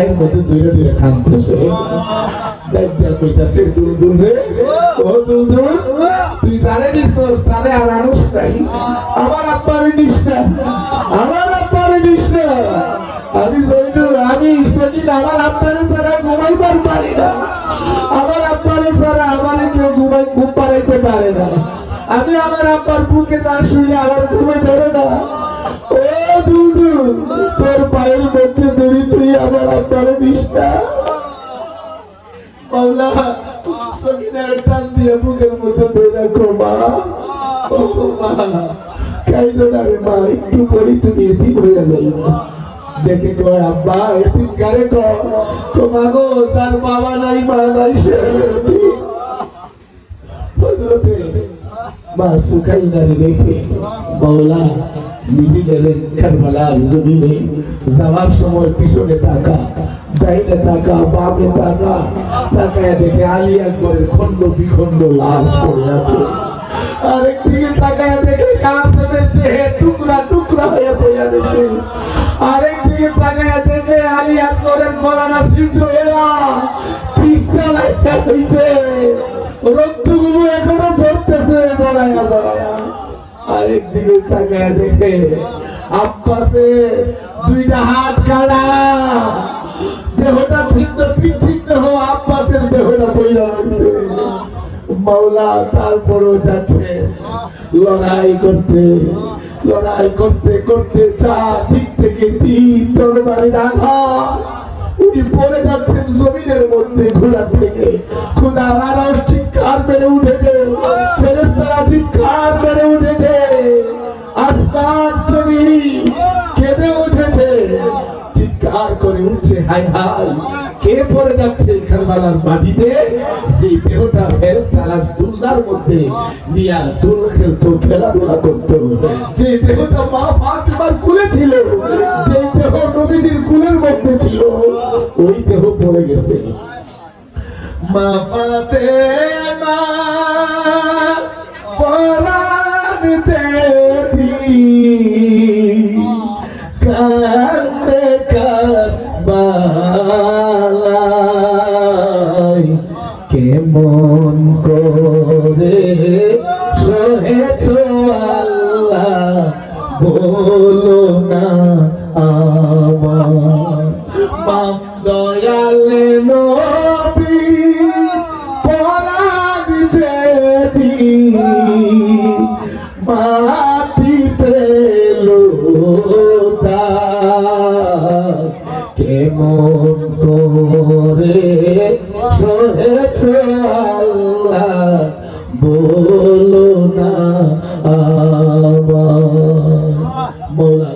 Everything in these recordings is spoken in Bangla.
পায়ের মধ্যে দূরে দূরে খানতেছে দেখ দেখ, কইতাছে, দূর দূর রে, ও দূর দূর, তুই জানে নিস তারে আর আনুস নাই। আমার আব্বারে নিস না আমার আব্বারে নিস না আমার আব্বারে না। আমার আব্বারে ছাড়া আমারে কেউ ঘুমাই, ঘুম পাড়াইতে পারে না। আমি আমার আব্বার বুকে না শুনে আমার ঘুমে ধরে না। আব্বারে নিস মাওলা সকিনার টান দিয়ে বুকের মধ্যে ধরে রাখো ও মা কাইদো না রে মা, একটু পরে তুমি এতিম হয়ে যাইবা দেখে কো আব্বা, এতিম কারে কো? কো মাগো তার বাবা নাই, মা নাই, সে। হযরতে মা সুকাইনারে রেখে মাওলা নিজে গেলেন জমিনে যাওয়ার সময় পিছনে তাকায় দেখে আলী আকবরের খন্ড বিখণ্ড লাশ পড়ে আছে। দেখে টুকরা টুকরা হয়ে পড়ে গেছে আরেক তাকায় দেখে আলী আকবরের গলানা ছিদ্র এরা ঠিকটা লাগা হইছে রক্তগুলো এখনও পড়তেছে জড়ায়া জড়ায়া আরেক দিকে তাকায় দেখে দুইটা হাত দেহটা ঠিক না, পিঠ ঠিক হওয়া আব্বাসের দেহটা মাওলা তারপরও যাচ্ছে। লড়াই করতে লড়াই করতে করতে চা দিক থেকে তিন তরবারি আঘাত উনি পড়ে যাচ্ছেন জমিনের মধ্যে ঘোড়া থেকে। খুদা আরস চিৎকার বেড়ে উঠেছে। ফেরেস্তারা চিৎকার বেড়ে উঠেছে। আসমান জমি কেঁদে উঠেছে। চিৎকার করে উঠছে হাই হাই কে পড়ে যাচ্ছে কারবালার মাটিতে? সেই দেহটা ফেরেস্তারা দুল্লার মধ্যে নিয়া দুল খেলতো, খেলাধুলা করতো। যে দেহটা মা ফাতিমার কুলে ছিল, যে দেহ নবীজির কুলের মধ্যে ছিল, ওই দেহ পড়ে গেছে। মা ফাতেমা কেমন করে সহেছ আল্লাহ বলো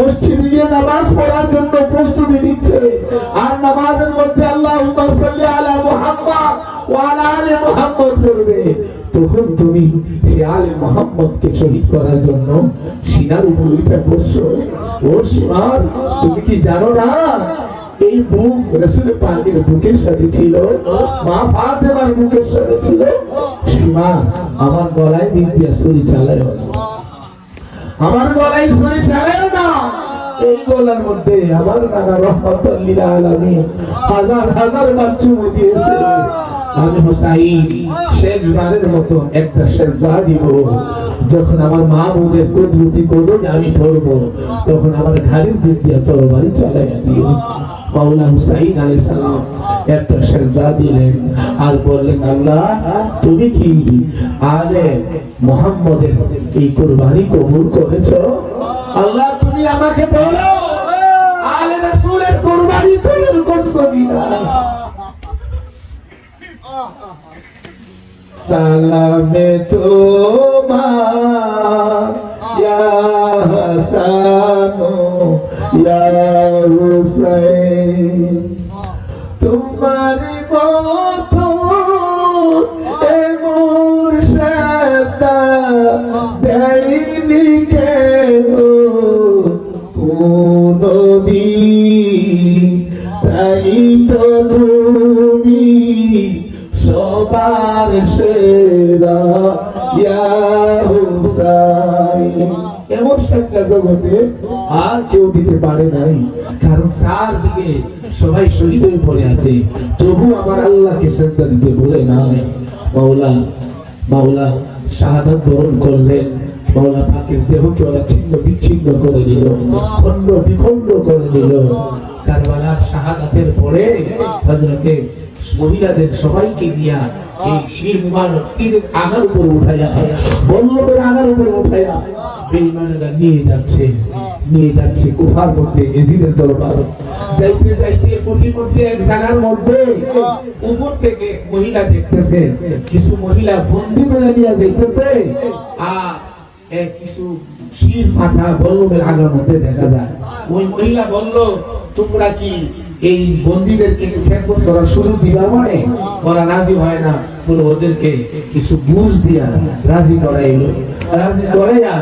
মসজিদে নামাজ পড়ার জন্য প্রস্তুতি নিচ্ছে। আর নামাজের মধ্যে আল্লাহ আলা মুহাম্মদ মুহাম্মদ তখন তুমি সে আলে শহীদ করার জন্য সিনার উপর উঠে বসছো। ও তুমি কি জানো না? এই বুক রসুলের পাকের বুকের সাথে ছিল, মা ফাতেমার বুকের সাথে ছিল। আমার গলায় দিক দিয়ে ছুরি চালায় আমার গলায় ছুরি চালায় আমি একটা যখন আমার মা বোনের আমি পড়ব, তখন আমার ঘাড়ের দিক দিয়ে তরবারি আলাইহিস সালাম একটা সেজদা দিলেন। আর বললেন, আল্লাহ, তুমি কি আলে মোহাম্মদের এই কুরবানি কবুল করেছ? আল্লাহ আমাকে বলো আলে রাসূলের কুরবানি কবুল করছ কিনা সালামে তোমার ইয়া হাসানো ইয়া হুসাইন। তোমার জগতে আর কেউ দিতে পারে নাই। কারণ চারদিকে সবাই শহীদ হয়ে পড়ে আছে। তবু আমার আল্লাহকে শ্রদ্ধা দিতে ভুলে নাই। মাওলা মাওলা শাহাদাত বরণ করলেন। মাওলা পাকের দেহকে ওরা ছিন্ন বিচ্ছিন্ন করে দিল, খণ্ড বিখণ্ড করে দিল। শাহাদাতের পরে হজরতে মহিলাদের সবাইকে নিয়া এই শির মুবারক তীরের আগার উপর উঠাইয়া বল্লভের আগার উপর উঠাইয়া বেঈমানেরা নিয়ে যাচ্ছে নিয়ে যাচ্ছে কুফার মধ্যে, এজিদের দরবার। যাইতে যাইতে প্রতিমধ্যে এক জায়গার মধ্যে উপর থেকে মহিলা দেখতেছে, কিছু মহিলা বন্দি করে নিয়ে যাইতেছে। আর কিছু শির মাথা বল্লভের আগার মধ্যে দেখা যায়। ওই মহিলা বলল, তোমরা কি এই বন্দীদেরকে খেদমত করার সুযোগ দিবা মানে? ওরা রাজি হয় না। বলে, ওদেরকে কিছু ঘুষ দিয়া রাজি করাইলো। রাজি করাইয়া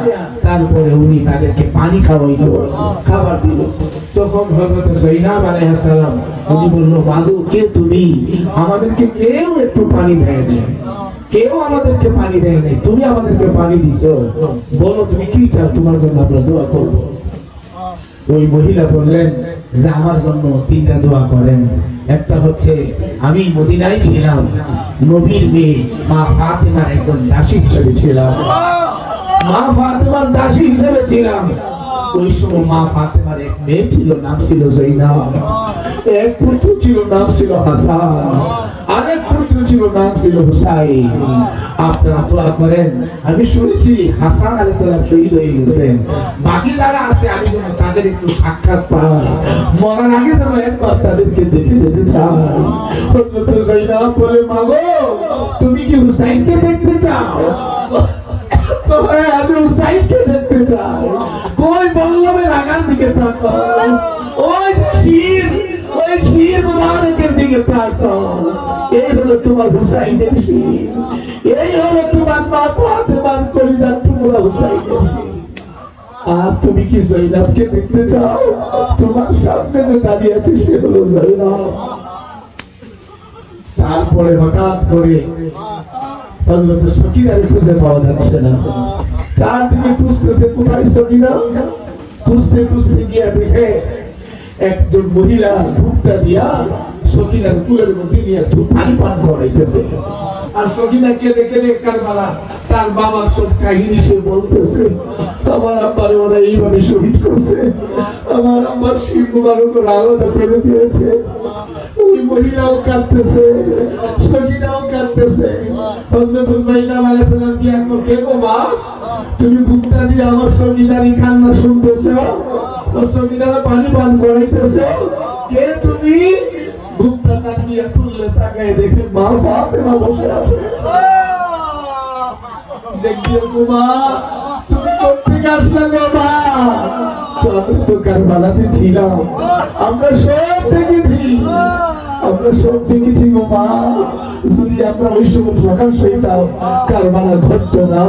তারপরে উনি তাদেরকে পানি খাওয়াইলো, খাবার দিল। তখন হযরত জৈনাব উনি বলল কে তুমি? আমাদেরকে কেউ একটু পানি দেয় না কেউ আমাদেরকে পানি দেয় নাই। তুমি আমাদেরকে পানি দিছো। বলো, তুমি কি চাও? তোমার জন্য আমরা দোয়া করব। ওই মহিলা বললেন যে আমার জন্য তিনটা দোয়া করেন। একটা হচ্ছে আমি মদিনায় ছিলাম নবীর মেয়ে মা ফাতেমার একজন দাসী হিসেবে ছিলাম। মা ফাতেমার দাসী হিসেবে ছিলাম। ওই সময় মা ফাতেমার এক মেয়ে ছিল, নাম ছিল জৈনাব। এক পুত্র ছিল, নাম ছিল হাসান। আরেক পুত্র ছিল, নাম ছিল আপনারা করেন, আমি শুনেছি হাসান আলাইহিস সালাম শহীদ হয়ে গেছেন। বাকি যারা আছে, আমি যেন তাদের একটু সাক্ষাৎ পাই। মরার আগে যেন একবার তাদেরকে দেখে যেতে চাই। হযরত জৈনাব বলে, মাগো, তুমি কি হুসাইনকে দেখতে চাও? তো তুমি কি দেখতে চাও? তোমার সামনে যে দাঁড়িয়ে আছে, সে হলো জৈনাব তারপরে হঠাৎ করে খুঁজে পাওয়া যাচ্ছে না। চারদিকে খুঁজতেছে কোথায় সকিনা খুঁজতে খুঁজতে গিয়ে দেখে একজন মহিলা ধূপটা দিয়া সকিনার কুলের মধ্যে নিয়ে ধূপ পানি পান করাইতেছে। আর সকিনাকে দেখে দেখে কারবালা, তার বাবার সব কাহিনী সে বলতেছে, আমার আব্বার ওরা এইভাবে শহীদ করছে। আমার আব্বার শিব মুবারক আলাদা করে দিয়েছে। ওই মহিলাও কাঁদতেছে, সকিনাও কাঁদতেছে। হযরত জাইনাব আলাইহিস সালাম কি এখন কে গো মা? তুমি ঘুমটা দিয়ে আমার সকিনারই কান্না শুনতেছো? ও সকিনারা পানি পান করাইতেছো? কে তুমি? না দিয়ে খুললে তাকায় দেখে মা ফাতেমা বসে আছে। দেখিও গো তুমি কোথেকে আসলে তো আমি তো কারবালাতে ছিলাম। আমরা সব দেখেছি। আমরা সব দেখেছি গো মা। যদি আমরা ওই সময় প্রকাশ হইতাম, কারবালা ঘটতো না।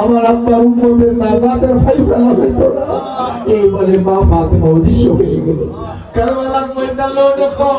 আমার আব্বার উম্মতের নাজাতের ফয়সালা হইতো না। এই মা ফাতেমা অদৃশ্য হয়ে গেল। কারবালার ময়দানে যখন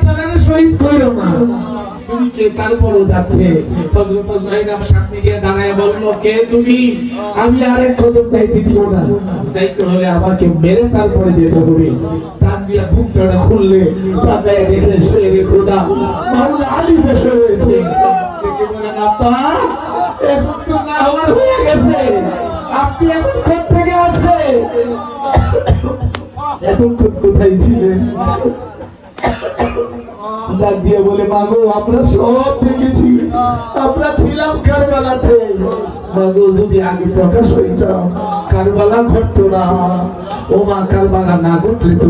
তুমি কে তারপরও যাচ্ছে। হযরত জাইনাব সামনে গিয়ে দাঁড়ায় বলল, কে তুমি? আমি আরেক কদম চাইতে দিব না। চাইতে হলে আমাকে মেরে তারপরে যেতে হবে। টান দিয়া ঘুমটা খুললে তাকায় দেখে সে খোদা মাওলা আলী বসে রয়েছে। দেখে বলেন আব্বা এখন তো না হওয়ার হয়ে গেছে। আপনি এখন কোথেকে আসছে এতক্ষণ কোথায় ছিলেন? ডাক দিয়ে বলে মাগো আমরা সব দেখেছি। আমরা ছিলাম কারবালাতে। মাগো যদি আগে প্রকাশ হইতাম, কারবালা ঘটতো না। ও মা, কারবালা না ঘটলে তো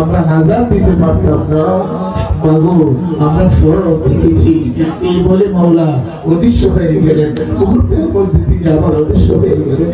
আমরা নাজাদ দিতে পারতাম না। মাগো আমরা সব দেখেছি। এই বলে মাওলা অদৃশ্য হয়ে গেলেন। মুহূর্তের মধ্যে তিনি আবার অদৃশ্য হয়ে গেলেন।